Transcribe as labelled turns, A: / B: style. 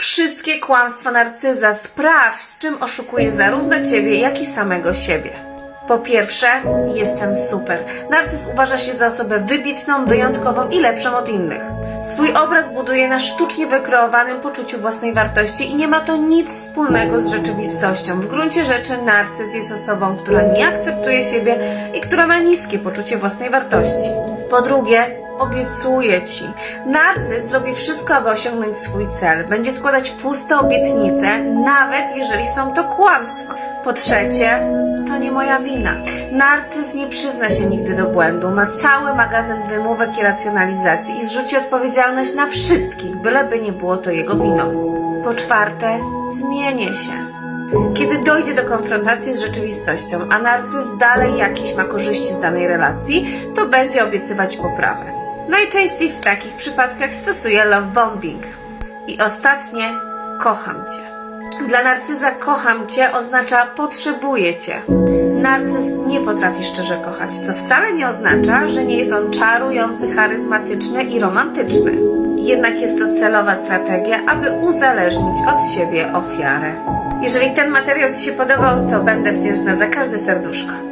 A: Wszystkie kłamstwa narcyza sprawdź, z czym oszukuje zarówno ciebie, jak i samego siebie. Po pierwsze, jestem super. Narcyz uważa się za osobę wybitną, wyjątkową i lepszą od innych. Swój obraz buduje na sztucznie wykreowanym poczuciu własnej wartości i nie ma to nic wspólnego z rzeczywistością. W gruncie rzeczy narcyz jest osobą, która nie akceptuje siebie i która ma niskie poczucie własnej wartości. Po drugie, Obiecuję ci. Narcyz zrobi wszystko, aby osiągnąć swój cel. Będzie składać puste obietnice, nawet jeżeli są to kłamstwa. Po trzecie, to nie moja wina. Narcyz nie przyzna się nigdy do błędu. Ma cały magazyn wymówek i racjonalizacji i zrzuci odpowiedzialność na wszystkich, byleby nie było to jego winą. Po czwarte, zmienię się. Kiedy dojdzie do konfrontacji z rzeczywistością, a narcyz dalej jakieś ma korzyści z danej relacji, to będzie obiecywać poprawę. Najczęściej w takich przypadkach stosuje love bombing. I ostatnie, kocham cię. Dla narcyza kocham cię oznacza potrzebuję cię. Narcyz nie potrafi szczerze kochać, co wcale nie oznacza, że nie jest on czarujący, charyzmatyczny i romantyczny. Jednak jest to celowa strategia, aby uzależnić od siebie ofiarę. Jeżeli ten materiał Ci się podobał, to będę wdzięczna za każde serduszko.